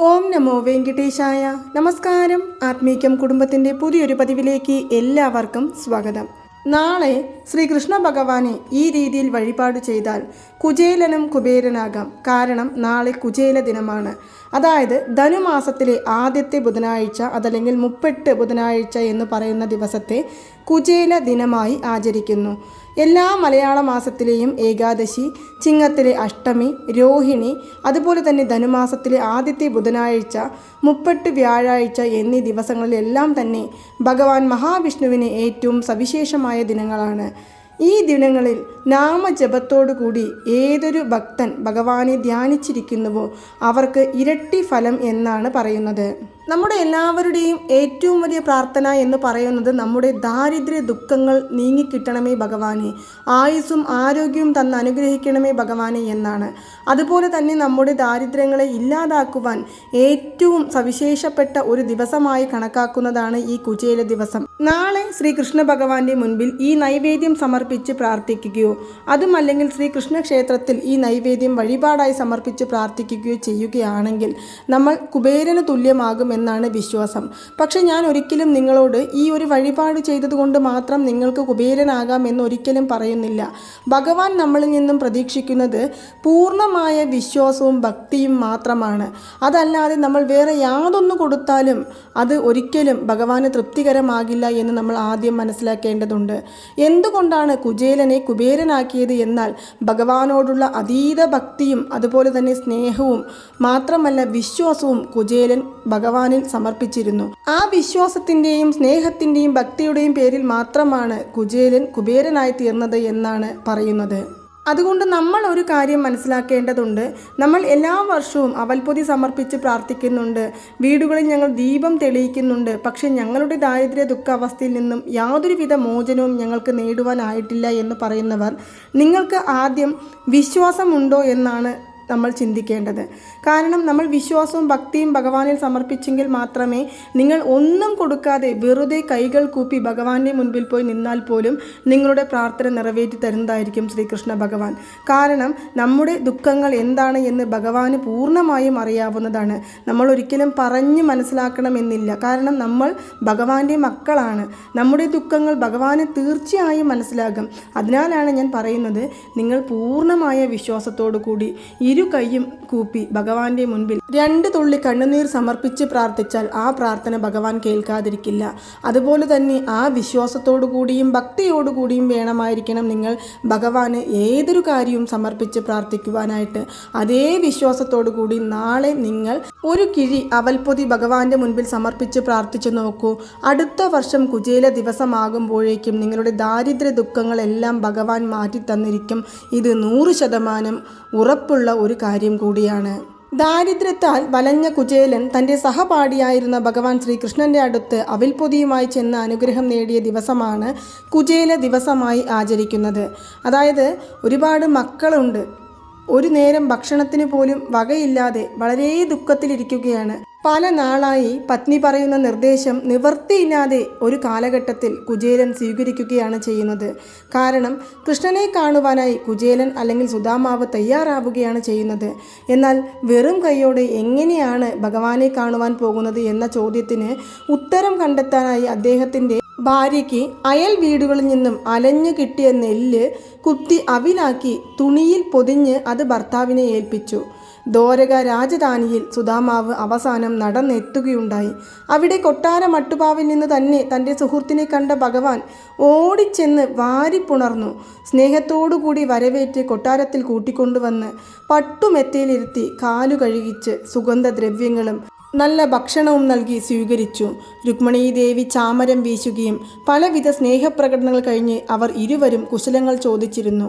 ഓം നമോ വെങ്കിടേശായ നമസ്കാരം. ആത്മീക്യം കുടുംബത്തിന്റെ പുതിയൊരു പതിവിലേക്ക് എല്ലാവർക്കും സ്വാഗതം. നാളെ ശ്രീകൃഷ്ണ ഭഗവാനെ ഈ രീതിയിൽ വഴിപാട് ചെയ്താൽ കുചേലനും കുബേരനാകാം. കാരണം നാളെ കുചേല ദിനമാണ്. അതായത് ധനുമാസത്തിലെ ആദ്യത്തെ ബുധനാഴ്ച അതല്ലെങ്കിൽ മുപ്പെട്ട് ബുധനാഴ്ച എന്ന് പറയുന്ന ദിവസത്തെ കുചേല ദിനമായി ആചരിക്കുന്നു. എല്ലാ മലയാള മാസത്തിലെയും ഏകാദശി ചിങ്ങത്തിലെ അഷ്ടമി രോഹിണി അതുപോലെ തന്നെ ധനുമാസത്തിലെ ആദ്യത്തെ ബുധനാഴ്ച മുപ്പെട്ട് വ്യാഴാഴ്ച എന്നീ ദിവസങ്ങളിലെല്ലാം തന്നെ ഭഗവാൻ മഹാവിഷ്ണുവിന് ഏറ്റവും സവിശേഷമായ ദിനങ്ങളാണ്. ഈ ദിനങ്ങളിൽ നാമജപത്തോടുകൂടി ഏതൊരു ഭക്തൻ ഭഗവാനെ ധ്യാനിച്ചിരിക്കുന്നുവോ അവർക്ക് ഇരട്ടി ഫലം എന്നാണ് പറയുന്നത്. നമ്മുടെ എല്ലാവരുടെയും ഏറ്റവും വലിയ പ്രാർത്ഥന എന്ന് പറയുന്നത് നമ്മുടെ ദാരിദ്ര്യ ദുഃഖങ്ങൾ നീങ്ങിക്കിട്ടണമേ ഭഗവാനെ. ആയുസ്സും ആരോഗ്യവും തന്ന് അനുഗ്രഹിക്കണമേ ഭഗവാനെ എന്നാണ്. അതുപോലെ തന്നെ നമ്മുടെ ദാരിദ്ര്യങ്ങളെ ഇല്ലാതാക്കുവാൻ ഏറ്റവും സവിശേഷപ്പെട്ട ഒരു ദിവസമായി കണക്കാക്കുന്നതാണ് ഈ കുചേല ദിവസം. നാളെ ശ്രീകൃഷ്ണ ഭഗവാന്റെ മുൻപിൽ ഈ നൈവേദ്യം സമർപ്പിച്ച് പ്രാർത്ഥിക്കുകയോ അതുമല്ലെങ്കിൽ ശ്രീകൃഷ്ണ ക്ഷേത്രത്തിൽ ഈ നൈവേദ്യം വഴിപാടായി സമർപ്പിച്ച് പ്രാർത്ഥിക്കുകയോ ചെയ്യുകയാണെങ്കിൽ നമ്മൾ കുബേരന് തുല്യമാകും എന്നാണ് വിശ്വാസം. പക്ഷെ ഞാൻ ഒരിക്കലും നിങ്ങളോട് ഈ ഒരു വഴിപാട് ചെയ്തതുകൊണ്ട് മാത്രം നിങ്ങൾക്ക് കുബേരനാകാം എന്ന് ഒരിക്കലും പറയുന്നില്ല. ഭഗവാൻ നമ്മളിൽ നിന്നും പ്രതീക്ഷിക്കുന്നത് പൂർണമായ വിശ്വാസവും ഭക്തിയും മാത്രമാണ്. അതല്ലാതെ നമ്മൾ വേറെ യാതൊന്നു കൊടുത്താലും അത് ഒരിക്കലും ഭഗവാന് തൃപ്തികരമാകില്ല എന്ന് നമ്മൾ ആദ്യം മനസ്സിലാക്കേണ്ടതുണ്ട്. എന്തുകൊണ്ടാണ് കുചേലനെ കുബേരനാക്കിയത് എന്നാൽ ഭഗവാനോടുള്ള അതീത ഭക്തിയും അതുപോലെ തന്നെ സ്നേഹവും മാത്രമല്ല വിശ്വാസവും കുചേലൻ ഭഗവാനിൽ സമർപ്പിച്ചിരുന്നു. ആ വിശ്വാസത്തിന്റെയും സ്നേഹത്തിന്റെയും ഭക്തിയുടെയും പേരിൽ മാത്രമാണ് കുചേലൻ കുബേരനായി തീർന്നത് എന്നാണ് പറയുന്നത്. അതുകൊണ്ട് നമ്മൾ ഒരു കാര്യം മനസ്സിലാക്കേണ്ടതുണ്ട്. നമ്മൾ എല്ലാ വർഷവും അവൽപ്പൊതി സമർപ്പിച്ച് പ്രാർത്ഥിക്കുന്നുണ്ട്. വീടുകളിൽ ഞങ്ങൾ ദീപം തെളിയിക്കുന്നുണ്ട്. പക്ഷേ ഞങ്ങളുടെ ദാരിദ്ര്യ ദുഃഖാവസ്ഥയിൽ നിന്നും യാതൊരുവിധ മോചനവും ഞങ്ങൾക്ക് നേടുവാനായിട്ടില്ല എന്ന് പറയുന്നവർ നിങ്ങൾക്ക് ആദ്യം വിശ്വാസമുണ്ടോ എന്നാണ് നമ്മൾ ചിന്തിക്കേണ്ടത്. കാരണം നമ്മൾ വിശ്വാസവും ഭക്തിയും ഭഗവാനിൽ സമർപ്പിച്ചെങ്കിൽ മാത്രമേ നിങ്ങൾ ഒന്നും കൊടുക്കാതെ വെറുതെ കൈകൾ കൂപ്പി ഭഗവാന്റെ മുൻപിൽ പോയി നിന്നാൽ പോലും നിങ്ങളുടെ പ്രാർത്ഥന നിറവേറ്റി തരുന്നതായിരിക്കും ശ്രീകൃഷ്ണ ഭഗവാൻ. കാരണം നമ്മുടെ ദുഃഖങ്ങൾ എന്താണ് എന്ന് ഭഗവാന് പൂർണമായും അറിയാവുന്നതാണ്. നമ്മൾ ഒരിക്കലും പറഞ്ഞ് മനസ്സിലാക്കണമെന്നില്ല. കാരണം നമ്മൾ ഭഗവാന്റെ മക്കളാണ്. നമ്മുടെ ദുഃഖങ്ങൾ ഭഗവാന് തീർച്ചയായും മനസ്സിലാകും. അതിനാലാണ് ഞാൻ പറയുന്നത് നിങ്ങൾ പൂർണമായ വിശ്വാസത്തോടു കൂടി ഇരു കൈയും കൂപ്പി ഭഗവാന്റെ മുൻപിൽ രണ്ട് തുള്ളി കണ്ണുനീർ സമർപ്പിച്ച് പ്രാർത്ഥിച്ചാൽ ആ പ്രാർത്ഥന ഭഗവാൻ കേൾക്കാതിരിക്കില്ല. അതുപോലെ തന്നെ ആ വിശ്വാസത്തോടു കൂടിയും ഭക്തിയോടു കൂടിയും വേണമായിരിക്കണം നിങ്ങൾ ഭഗവാന് ഏതൊരു കാര്യവും സമർപ്പിച്ച് പ്രാർത്ഥിക്കുവാനായിട്ട്. അതേ വിശ്വാസത്തോടു കൂടി നാളെ നിങ്ങൾ ഒരു കിഴി അവൽപ്പൊതി ഭഗവാന്റെ മുൻപിൽ സമർപ്പിച്ച് പ്രാർത്ഥിച്ചു നോക്കൂ. അടുത്ത വർഷം കുചേല ദിവസമാകുമ്പോഴേക്കും നിങ്ങളുടെ ദാരിദ്ര്യ ദുഃഖങ്ങളെല്ലാം ഭഗവാൻ മാറ്റി തന്നിരിക്കും ഇത് നൂറ് ശതമാനം ഉറപ്പുള്ള ഒരു കാര്യം കൂടിയാണ്. ദാരിദ്ര്യത്താൽ വലഞ്ഞ കുചേലൻ തന്റെ സഹപാഠിയായിരുന്ന ഭഗവാൻ ശ്രീകൃഷ്ണന്റെ അടുത്ത് അവിൽപൊതിയുമായി ചെന്ന് അനുഗ്രഹം നേടിയ ദിവസമാണ് കുചേല ദിവസമായി ആചരിക്കുന്നത്. അതായത് ഒരുപാട് മക്കളുണ്ട്. ഒരു നേരം ഭക്ഷണത്തിന് പോലും വകയില്ലാതെ വളരെ ദുഃഖത്തിലിരിക്കുകയാണ്. പല നാളായി പത്നി പറയുന്ന നിർദ്ദേശം നിവർത്തിയില്ലാതെ ഒരു കാലഘട്ടത്തിൽ കുചേലൻ സ്വീകരിക്കുകയാണ് ചെയ്യുന്നത്. കാരണം കൃഷ്ണനെ കാണുവാനായി കുചേലൻ അല്ലെങ്കിൽ സുധാമാവ് തയ്യാറാവുകയാണ് ചെയ്യുന്നത്. എന്നാൽ വെറും കൈയോടെ എങ്ങനെയാണ് ഭഗവാനെ കാണുവാൻ പോകുന്നത് എന്ന ചോദ്യത്തിന് ഉത്തരം കണ്ടെത്താനായി അദ്ദേഹത്തിന്റെ ഭാര്യയ്ക്ക് അയൽ വീടുകളിൽ നിന്നും അലഞ്ഞു കിട്ടിയ നെല്ല് കുത്തി അവിലാക്കി തുണിയിൽ പൊതിഞ്ഞ് അത് ഭർത്താവിനെ ഏൽപ്പിച്ചു. ദോരക രാജധാനിയിൽ സുധാമാവ് അവസാനം നടന്നെത്തുകയുണ്ടായി. അവിടെ കൊട്ടാര മട്ടുപാവിൽ നിന്ന് തന്നെ തന്റെ സുഹൃത്തിനെ കണ്ട ഭഗവാൻ ഓടിച്ചെന്ന് വാരിപ്പുണർന്നു. സ്നേഹത്തോടുകൂടി വരവേറ്റ് കൊട്ടാരത്തിൽ കൂട്ടിക്കൊണ്ടുവന്ന് പട്ടുമെത്തയിലിരുത്തി കാലു കഴുകിച്ച് സുഗന്ധദ്രവ്യങ്ങളും നല്ല ഭക്ഷണവും നൽകി സ്വീകരിച്ചു. രുക്മിണി ദേവി ചാമരം വീശുകയും പലവിധ സ്നേഹപ്രകടനങ്ങൾ കഴിഞ്ഞ് അവർ ഇരുവരും കുശലങ്ങൾ ചോദിച്ചിരുന്നു.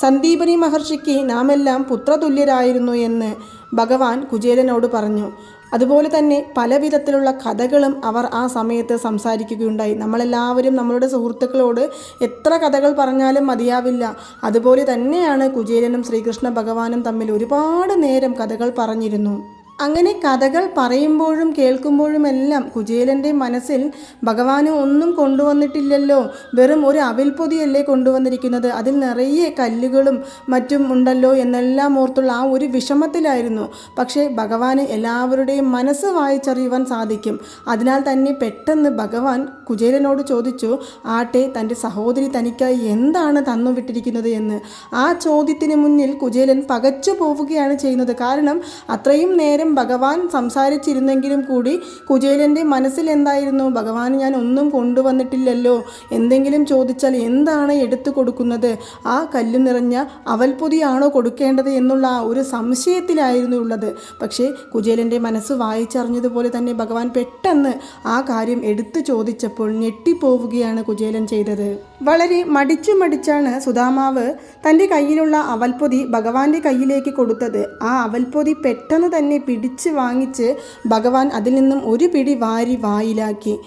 സന്ദീപനി മഹർഷിക്ക് നാമെല്ലാം പുത്രതുല്യരായിരുന്നു എന്ന് ഭഗവാൻ കുചേലനോട് പറഞ്ഞു. അതുപോലെ തന്നെ പല വിധത്തിലുള്ള കഥകളും അവർ ആ സമയത്ത് സംസാരിക്കുകയുണ്ടായി. നമ്മളെല്ലാവരും നമ്മളുടെ സുഹൃത്തുക്കളോട് എത്ര കഥകൾ പറഞ്ഞാലും മതിയാവില്ല. അതുപോലെ തന്നെയാണ് കുചേലനും ശ്രീകൃഷ്ണ ഭഗവാനും തമ്മിൽ ഒരുപാട് നേരം കഥകൾ പറഞ്ഞിരുന്നു. അങ്ങനെ കഥകൾ പറയുമ്പോഴും കേൾക്കുമ്പോഴുമെല്ലാം കുചേലന്റെ മനസ്സിൽ ഭഗവാന് ഒന്നും കൊണ്ടുവന്നിട്ടില്ലല്ലോ. വെറും ഒരു അവിൽപ്പൊതിയല്ലേ കൊണ്ടുവന്നിരിക്കുന്നത്. അതിൽ നിറയെ കല്ലുകളും മറ്റും ഉണ്ടല്ലോ എന്നെല്ലാം ഓർത്തുള്ള ആ ഒരു വിഷമത്തിലായിരുന്നു. പക്ഷേ ഭഗവാന് എല്ലാവരുടെയും മനസ്സ് വായിച്ചറിയുവാൻ സാധിക്കും. അതിനാൽ തന്നെ പെട്ടെന്ന് ഭഗവാൻ കുചേലനോട് ചോദിച്ചു ആട്ടെ തന്റെ സഹോദരി തനിക്കായി എന്താണ് തന്നു വിട്ടിരിക്കുന്നത് എന്ന്? ആ ചോദ്യത്തിന് മുന്നിൽ കുചേലൻ പകച്ചു പോവുകയാണ് ചെയ്യുന്നത്. കാരണം അത്രയും നേരം ഭഗവാൻ സംസാരിച്ചിരുന്നെങ്കിലും കൂടി കുചേലന്റെ മനസ്സിൽ എന്തായിരുന്നു? ഭഗവാൻ ഞാൻ ഒന്നും കൊണ്ടുവന്നിട്ടില്ലല്ലോ. എന്തെങ്കിലും ചോദിച്ചാൽ എന്താണ് എടുത്തു കൊടുക്കുന്നത്? ആ കല്ലു നിറഞ്ഞ അവൽപൊതിയാണോ കൊടുക്കേണ്ടത് എന്നുള്ള ആ ഒരു സംശയത്തിലായിരുന്നു ഉള്ളത്. പക്ഷേ കുചേലന്റെ മനസ്സ് വായിച്ചറിഞ്ഞതുപോലെ തന്നെ ഭഗവാൻ പെട്ടെന്ന് ആ കാര്യം എടുത്തു ചോദിച്ചപ്പോൾ ഞെട്ടിപ്പോവുകയാണ് കുചേലൻ ചെയ്തത്. വളരെ മടിച്ചു മടിച്ചാണ് സുധാമാവ് തന്റെ കയ്യിലുള്ള അവൽപ്പൊതി ഭഗവാന്റെ കയ്യിലേക്ക് കൊടുത്തത്. ആ അവൽപൊതി പെട്ടെന്ന് തന്നെ പിടിച്ച് വാങ്ങിച്ച് ഭഗവാൻ അതിൽ നിന്നും ഒരു പിടി വാരി വായിലാക്കി.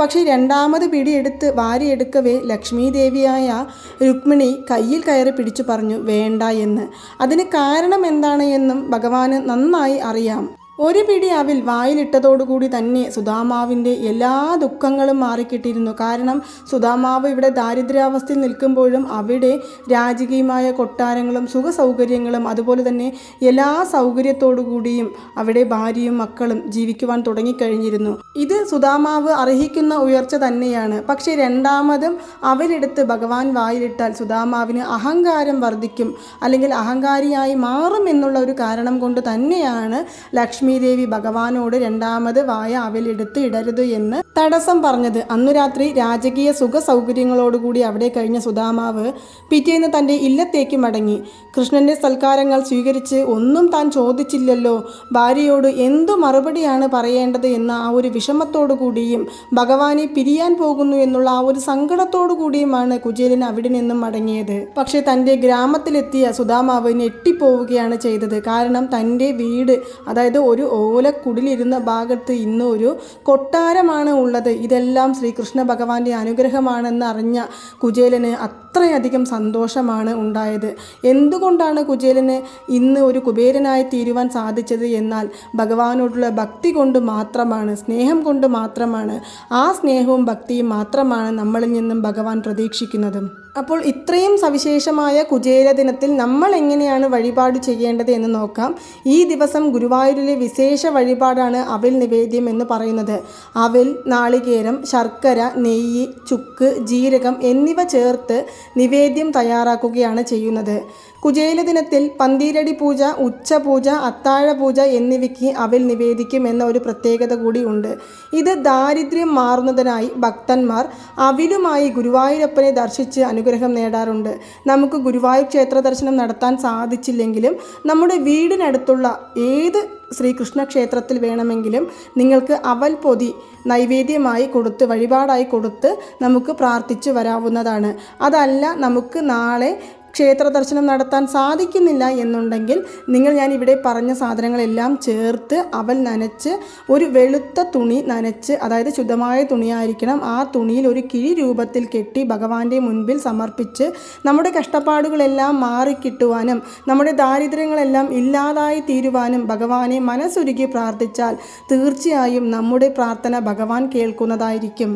പക്ഷേ രണ്ടാമത് പിടിയെടുത്ത് വാരിയെടുക്കവേ ലക്ഷ്മി ദേവിയായ രുക്മിണി കയ്യിൽ കയറി പിടിച്ചു പറഞ്ഞു വേണ്ട എന്ന്. അതിന് കാരണം എന്താണ് എന്നും ഭഗവാന് നന്നായി അറിയാം. ഒരു പിടി അവിൽ വായിലിട്ടതോടുകൂടി തന്നെ സുധാമാവിന്റെ എല്ലാ ദുഃഖങ്ങളും മാറിക്കിട്ടിരുന്നു. കാരണം സുധാമാവ് ഇവിടെ ദാരിദ്ര്യാവസ്ഥയിൽ നിൽക്കുമ്പോഴും അവിടെ രാജകീയമായ കൊട്ടാരങ്ങളും സുഖ സൗകര്യങ്ങളും അതുപോലെ തന്നെ എല്ലാ സൗകര്യത്തോടുകൂടിയും അവിടെ ഭാര്യയും മക്കളും ജീവിക്കുവാൻ തുടങ്ങിക്കഴിഞ്ഞിരുന്നു. ഇത് സുധാമാവ് അർഹിക്കുന്ന ഉയർച്ച തന്നെയാണ്. പക്ഷേ രണ്ടാമതും അവലെടുത്ത് ഭഗവാൻ വായിലിട്ടാൽ സുധാമാവിന് അഹങ്കാരം വർദ്ധിക്കും. അല്ലെങ്കിൽ അഹങ്കാരിയായി മാറും എന്നുള്ള ഒരു കാരണം കൊണ്ട് തന്നെയാണ് ലക്ഷ്മി ദേവി ഭഗവാനോട് രണ്ടാമത് വായ അവലെടുത്ത് ഇടരുത് എന്ന് തടസ്സം പറഞ്ഞത്. അന്നു രാത്രി രാജകീയ സുഖ സൗകര്യങ്ങളോടുകൂടി അവിടെ കഴിഞ്ഞ സുധാമാവ് പിറ്റേന്ന് തന്റെ ഇല്ലത്തേക്ക് മടങ്ങി. കൃഷ്ണന്റെ സൽക്കാരങ്ങൾ സ്വീകരിച്ച് ഒന്നും താൻ ചോദിച്ചില്ലല്ലോ. ഭാര്യയോട് എന്തു മറുപടിയാണ് പറയേണ്ടത് എന്ന ആ ഒരു വിഷമത്തോടു കൂടിയും ഭഗവാനെ പിരിയാൻ പോകുന്നു എന്നുള്ള ആ ഒരു സങ്കടത്തോടു കൂടിയുമാണ് കുചേലൻ അവിടെ നിന്നും മടങ്ങിയത്. പക്ഷേ തന്റെ ഗ്രാമത്തിലെത്തിയ സുധാമാവ് ഞെട്ടിപ്പോവുകയാണ് ചെയ്തത്. കാരണം തന്റെ വീട് അതായത് ഒരു ഓലക്കുടിലിരുന്ന ഭാഗത്ത് ഇന്ന് ഒരു കൊട്ടാരമാണ് ഉള്ളത്. ഇതെല്ലാം ശ്രീകൃഷ്ണ ഭഗവാന്റെ അനുഗ്രഹമാണെന്ന് അറിഞ്ഞ കുചേലന് അത്രയധികം സന്തോഷമാണ് ഉണ്ടായത്. എന്തുകൊണ്ടാണ് കുചേലന് ഇന്ന് ഒരു കുബേരനായി തീരുവാൻ സാധിച്ചത് എന്നാൽ ഭഗവാനോടുള്ള ഭക്തി കൊണ്ട് മാത്രമാണ് സ്നേഹം കൊണ്ട് മാത്രമാണ് ആ സ്നേഹവും ഭക്തിയും മാത്രമാണ് നമ്മളിൽ നിന്നും ഭഗവാൻ പ്രതീക്ഷിക്കുന്നതും. അപ്പോൾ ഇത്രയും സവിശേഷമായ കുചേല ദിനത്തിൽ നമ്മൾ എങ്ങനെയാണ് വഴിപാട് ചെയ്യേണ്ടത് എന്ന് നോക്കാം. ഈ ദിവസം ഗുരുവായൂരിലെ വിശേഷ വഴിപാടാണ് അവിൽ നിവേദ്യം എന്ന് പറയുന്നത്. അവിൽ നാളികേരം ശർക്കര നെയ്യ് ചുക്ക് ജീരകം എന്നിവ ചേർത്ത് നിവേദ്യം തയ്യാറാക്കുകയാണ് ചെയ്യുന്നത്. കുചേല ദിനത്തിൽ പന്തീരടി പൂജ ഉച്ചപൂജ അത്താഴ പൂജ എന്നിവയ്ക്ക് അവൽ നിവേദിക്കും എന്ന ഒരു പ്രത്യേകത കൂടി ഉണ്ട്. ഇത് ദാരിദ്ര്യം മാറുന്നതിനായി ഭക്തന്മാർ അവിലുമായി ഗുരുവായൂരപ്പനെ ദർശിച്ച് അനുഗ്രഹം നേടാറുണ്ട്. നമുക്ക് ഗുരുവായൂർ ക്ഷേത്ര ദർശനം നടത്താൻ സാധിച്ചില്ലെങ്കിലും നമ്മുടെ വീടിനടുത്തുള്ള ഏത് ശ്രീകൃഷ്ണ ക്ഷേത്രത്തിൽ വേണമെങ്കിലും നിങ്ങൾക്ക് അവൽ പൊതി നൈവേദ്യമായി കൊടുത്ത് വഴിപാടായി കൊടുത്ത് നമുക്ക് പ്രാർത്ഥിച്ചു വരാവുന്നതാണ്. അതല്ല നമുക്ക് നാളെ ക്ഷേത്ര ദർശനം നടത്താൻ സാധിക്കുന്നില്ല എന്നുണ്ടെങ്കിൽ നിങ്ങൾ ഞാൻ ഇവിടെ പറഞ്ഞ സാധനങ്ങളെല്ലാം ചേർത്ത് അവൽ നനച്ച് ഒരു വെളുത്ത തുണി നനച്ച് അതായത് ശുദ്ധമായ തുണിയായിരിക്കണം ആ തുണിയിൽ ഒരു കിഴി രൂപത്തിൽ കെട്ടി ഭഗവാന്റെ മുൻപിൽ സമർപ്പിച്ച് നമ്മുടെ കഷ്ടപ്പാടുകളെല്ലാം മാറിക്കിട്ടുവാനും നമ്മുടെ ദാരിദ്ര്യങ്ങളെല്ലാം ഇല്ലാതായി തീരുവാനും ഭഗവാനെ മനസ്സുരുകി പ്രാർത്ഥിച്ചാൽ തീർച്ചയായും നമ്മുടെ പ്രാർത്ഥന ഭഗവാൻ കേൾക്കുന്നതായിരിക്കും.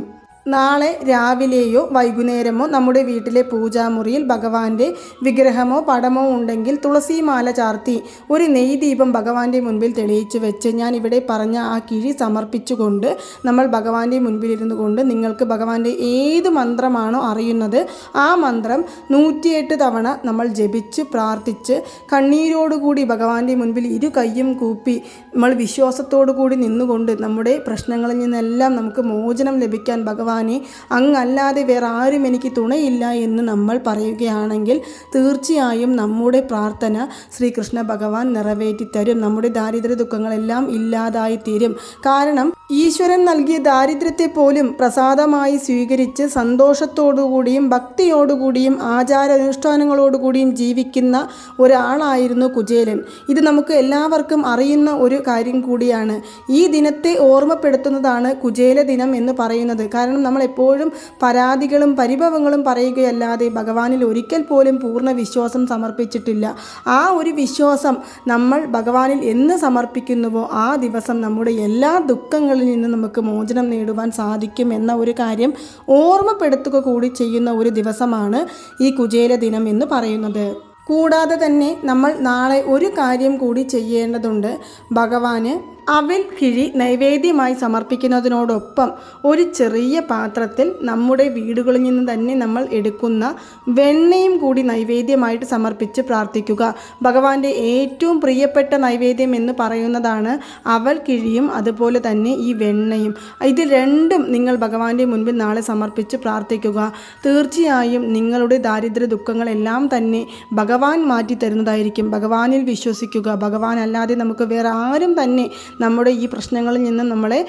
നാളെ രാവിലെയോ വൈകുന്നേരമോ നമ്മുടെ വീട്ടിലെ പൂജാമുറിയിൽ ഭഗവാന്റെ വിഗ്രഹമോ പടമോ ഉണ്ടെങ്കിൽ തുളസിമാല ചാർത്തി ഒരു നെയ് ദീപം ഭഗവാന്റെ മുൻപിൽ തെളിയിച്ചു വെച്ച് ഞാൻ ഇവിടെ പറഞ്ഞ ആ കിഴി സമർപ്പിച്ചുകൊണ്ട് നമ്മൾ ഭഗവാന്റെ മുൻപിലിരുന്നു കൊണ്ട് നിങ്ങൾക്ക് ഭഗവാന്റെ ഏത് മന്ത്രമാണോ അറിയുന്നത് ആ മന്ത്രം നൂറ്റിയെട്ട് തവണ നമ്മൾ ജപിച്ച് പ്രാർത്ഥിച്ച് കണ്ണീരോടുകൂടി ഭഗവാന്റെ മുൻപിൽ ഇരു കൈയും കൂപ്പി നമ്മൾ വിശ്വാസത്തോടു കൂടി നിന്നുകൊണ്ട് നമ്മുടെ പ്രശ്നങ്ങളിൽ നിന്നെല്ലാം നമുക്ക് മോചനം ലഭിക്കാൻ ഭഗവാനെ അങ്ങല്ലാതെ വേറെ ആരും എനിക്ക് തുണയില്ല എന്ന് നമ്മൾ പറയുകയാണെങ്കിൽ തീർച്ചയായും നമ്മുടെ പ്രാർത്ഥന ശ്രീകൃഷ്ണ ഭഗവാൻ നിറവേറ്റിത്തരും. നമ്മുടെ ദാരിദ്ര്യ ദുഃഖങ്ങളെല്ലാം ഇല്ലാതായി തീരും കാരണം ഈശ്വരൻ നൽകിയ ദാരിദ്ര്യത്തെ പോലും പ്രസാദമായി സ്വീകരിച്ച് സന്തോഷത്തോടുകൂടിയും ഭക്തിയോടുകൂടിയും ആചാരാനുഷ്ഠാനങ്ങളോടുകൂടിയും ജീവിക്കുന്ന ഒരാളായിരുന്നു കുചേലൻ. ഇത് നമുക്ക് എല്ലാവർക്കും അറിയുന്ന ഒരു കാര്യം കൂടിയാണ്. ഈ ദിനത്തെ ഓർമ്മപ്പെടുത്തുന്നതാണ് കുചേല ദിനം എന്ന് പറയുന്നത്. കാരണം നമ്മൾ എപ്പോഴും പരാതികളും പരിഭവങ്ങളും പറയുകയല്ലാതെ ഭഗവാനിൽ ഒരിക്കൽ പോലും പൂർണ വിശ്വാസം സമർപ്പിച്ചിട്ടില്ല. ആ ഒരു വിശ്വാസം നമ്മൾ ഭഗവാനിൽ എന്ന് സമർപ്പിക്കുന്നുവോ ആ ദിവസം നമ്മുടെ എല്ലാ ദുഃഖങ്ങളിൽ നിന്നും നമുക്ക് മോചനം നേടുവാൻ സാധിക്കും എന്ന ഒരു കാര്യം ഓർമ്മപ്പെടുത്തുക കൂടി ചെയ്യുന്ന ഒരു ദിവസമാണ് ഈ കുചേല ദിനം എന്ന് പറയുന്നത്. കൂടാതെ തന്നെ നമ്മൾ നാളെ ഒരു കാര്യം കൂടി ചെയ്യേണ്ടതുണ്ട്. ഭഗവാന് അവിൽ കിഴി നൈവേദ്യമായി സമർപ്പിക്കുന്നതിനോടൊപ്പം ഒരു ചെറിയ പാത്രത്തിൽ നമ്മുടെ വീടുകളിൽ നിന്ന് തന്നെ നമ്മൾ എടുക്കുന്ന വെണ്ണയും കൂടി നൈവേദ്യമായിട്ട് സമർപ്പിച്ച് പ്രാർത്ഥിക്കുക. ഭഗവാന്റെ ഏറ്റവും പ്രിയപ്പെട്ട നൈവേദ്യം എന്ന് പറയുന്നതാണ് അവൽ കിഴിയും അതുപോലെ തന്നെ ഈ വെണ്ണയും. ഇത് രണ്ടും നിങ്ങൾ ഭഗവാന്റെ മുൻപിൽ നാളെ സമർപ്പിച്ച് പ്രാർത്ഥിക്കുക. തീർച്ചയായും നിങ്ങളുടെ ദാരിദ്ര്യ ദുഃഖങ്ങളെല്ലാം തന്നെ ഭഗവാൻ മാറ്റി തരുന്നതായിരിക്കും ഭഗവാനിൽ വിശ്വസിക്കുക. ഭഗവാൻ അല്ലാതെ നമുക്ക് വേറെ ആരും തന്നെ നമ്മുടെ ഈ പ്രശ്നങ്ങളിൽ നിന്ന് നമ്മളെ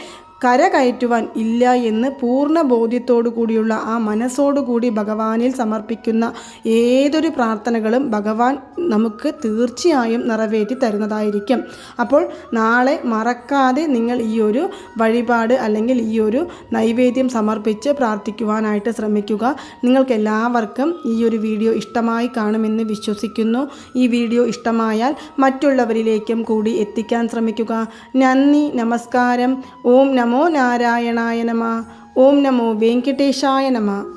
കരകയറ്റുവാൻ ഇല്ല എന്ന് പൂർണ ബോധ്യത്തോടു കൂടിയുള്ള ആ മനസ്സോടുകൂടി ഭഗവാനിൽ സമർപ്പിക്കുന്ന ഏതൊരു പ്രാർത്ഥനകളും ഭഗവാൻ നമുക്ക് തീർച്ചയായും നിറവേറ്റി തരുന്നതായിരിക്കും. അപ്പോൾ നാളെ മറക്കാതെ നിങ്ങൾ ഈ ഒരു വഴിപാട് അല്ലെങ്കിൽ ഈ ഒരു നൈവേദ്യം സമർപ്പിച്ച് പ്രാർത്ഥിക്കുവാനായിട്ട് ശ്രമിക്കുക. നിങ്ങൾക്ക് എല്ലാവർക്കും ഈ ഒരു വീഡിയോ ഇഷ്ടമായി കാണുമെന്ന് വിശ്വസിക്കുന്നു. ഈ വീഡിയോ ഇഷ്ടമായാൽ മറ്റുള്ളവരിലേക്കും കൂടി എത്തിക്കാൻ ശ്രമിക്കുക. നന്ദി നമസ്കാരം. ഓം നമോ നാരായണായ നമ. ഓം നമോ വെങ്കടേശായ നമ.